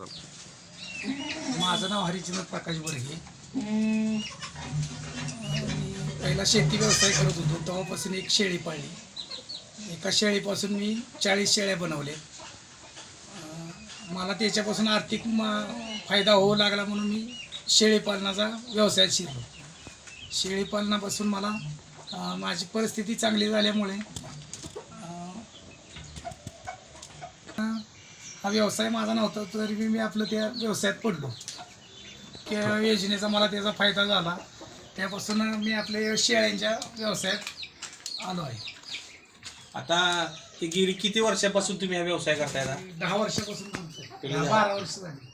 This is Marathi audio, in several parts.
माझं नाव हरिचंद्र प्रकाश बर्गे आणि पहिला शेती व्यवसाय करत होतो तेव्हापासून एक शेळी पाळली. एका शेळीपासून मी चाळीस शेळ्या बनवल्या. मला त्याच्यापासून आर्थिक मा- फायदा होऊ लागला म्हणून मी शेळीपालनाचा व्यवसायात शिरलो. शेळीपालनापासून मला माझी परिस्थिती चांगली झाल्यामुळे हा व्यवसाय माझा नव्हता तरी मी मी आपलं त्या व्यवसायात पडलो त्या योजनेचा मला त्याचा फायदा झाला त्यापासून मी आपल्या शेळ्यांच्या व्यवसायात आलो आहे आता हे गेली किती वर्षापासून तुम्ही हा व्यवसाय करताय आता? दहा वर्षापासून करतोय. दहा? बारा वर्ष झाली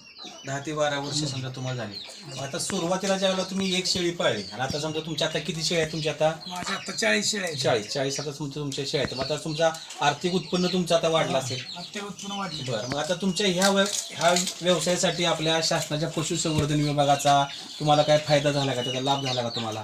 दहा ते बारा वर्ष समजा तुम्हाला झाली. आता सुरुवातीला ज्यावेळेला तुम्ही एक शेळी पाळली आणि आता समजा तुमच्या आता किती शेळ्या आहेत? तुमच्या आता माझ्या आता चाळीस शेळ्या आहेत. चाळीस. चाळीस आता तुमच्या तुमच्या शेळ्या आहेत. मग आता तुमचा आर्थिक उत्पन्न तुमचं आता वाढलं असेल. आता उत्पन्न वाढले. बरं मग आता तुमच्या ह्या ह्या व्यवसायासाठी आपल्या शासनाच्या पशुसंवर्धन विभागाचा तुम्हाला काय फायदा झाला का? त्याचा लाभ झाला का तुम्हाला?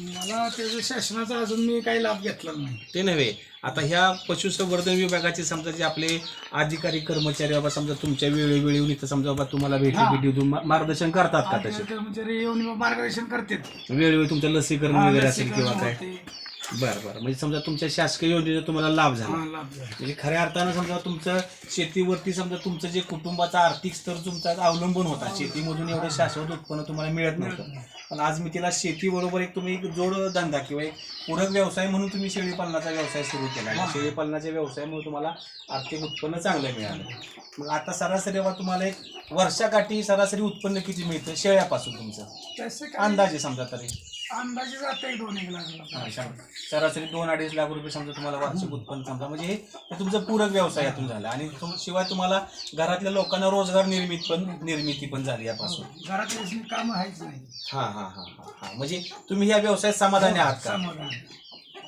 मला त्याचा शासनाचा अजून मी काही लाभ घेतला नाही. ते नव्हे. आता ह्या पशुसंवर्धन विभागाचे समजा जे आपले अधिकारी कर्मचारी बाबा समजा तुमच्या वेळोवेळी येऊन इथं समजा बाबा तुम्हाला भेटी हा. भेटी देऊन मा- मार्गदर्शन करतात का तसे? कर्मचारी येऊन मार्गदर्शन करतात. वेळोवेळी तुमचं लसीकरण वगैरे असेल किंवा काय? होते. बरं बरं. म्हणजे समजा तुमच्या शासकीय योजनेचा तुम्हाला लाभ झाला. हा, लाभ झाला. म्हणजे खऱ्या अर्थानं समजा तुमचं शेतीवरती समजा तुमचं जे कुटुंबाचा आर्थिक स्तर तुमचा अवलंबून होता शेतीमधून एवढं शाश्वत उत्पन्न तुम्हाला मिळत नव्हतं. पण आज मी तिला शेतीबरोबर एक तुम्ही एक जोड धंदा किंवा एक पूरक व्यवसाय म्हणून तुम्ही शेळी पालनाचा व्यवसाय सुरू केला. आणि शेळी पालनाच्या व्यवसायामुळे तुम्हाला आर्थिक उत्पन्न चांगलं मिळालं. मग आता सरासरी बाबा तुम्हाला एक वर्षाकाठी सरासरी उत्पन्न किती मिळतं? शेळ्यापासून तुमचं. तसं काय? अंदाजे समजा तरी. अंदाजे जाते दोन एक लागला हा, शंभर. सरासरी दोन अडीच लाख रुपये समजा तुम्हाला वार्षिक उत्पन्न समजा. म्हणजे हे हे तुमचं पूरक व्यवसायातून झालं. आणि तुम- शिवाय तुम्हाला घरातल्या लोकांना रोजगार निर्मित पण निर्मिती पण झाली यापासून. घरात काम आहेच नाही. हा हा हा हा हा. म्हणजे तुम्ही या व्यवसायात समाधानी आहात का? समाधान.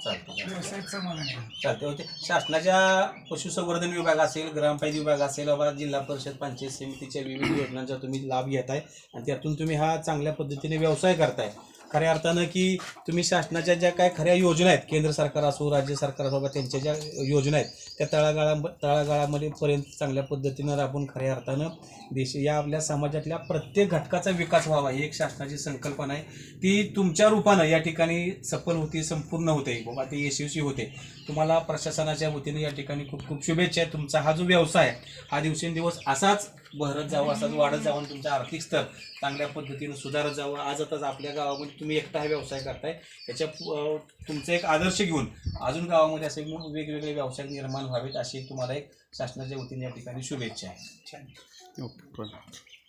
चालतं व्यवसायात समाधान आहे चालते होते शासनाच्या पशुसंवर्धन विभाग असेल ग्रामपंचायत विभाग असेल बाबा जिल्हा परिषद पंचायत समितीच्या विविध योजनांचा तुम्ही लाभ घेताय. आणि त्यातून तुम्ही हा चांगल्या पद्धतीने व्यवसाय करताय. खऱ्या अर्थानं की तुम्ही शासनाच्या ज्या काय खऱ्या योजना आहेत केंद्र सरकार असो राज्य सरकार असो त्यांच्या ज्या योजना आहेत त्या तळागाळा तळागाळामध्ये पर्यंत चांगल्या पद्धतीनं राबून खऱ्या अर्थानं देश या आपल्या समाजातल्या प्रत्येक घटकाचा विकास व्हावा ही एक शासनाची संकल्पना आहे. ती तुमच्या रूपानं या ठिकाणी सफल होती संपूर्ण होते. बाबा ते यशस्वी होते. तुम्हाला प्रशासनाच्या वतीने या ठिकाणी खूप खूप शुभेच्छा आहेत तुमचा हा जो व्यवसाय आहे हा दिवसेंदिवस असाच भरत जावा असाच वाढत जावा आणि तुमचा आर्थिक स्तर चांगल्या पद्धतीनं सुधारत जावं. आज आताच आपल्या गावामध्ये तुम्ही एकटा हा व्यवसाय करताय. त्याच्या तुमचं एक आदर्श घेऊन अजून गावामध्ये असे वेगवेगळे व्यवसाय निर्माण व्हावेत अशी तुम्हाला एक शासनाच्या वतीने या ठिकाणी शुभेच्छा आहे. ओके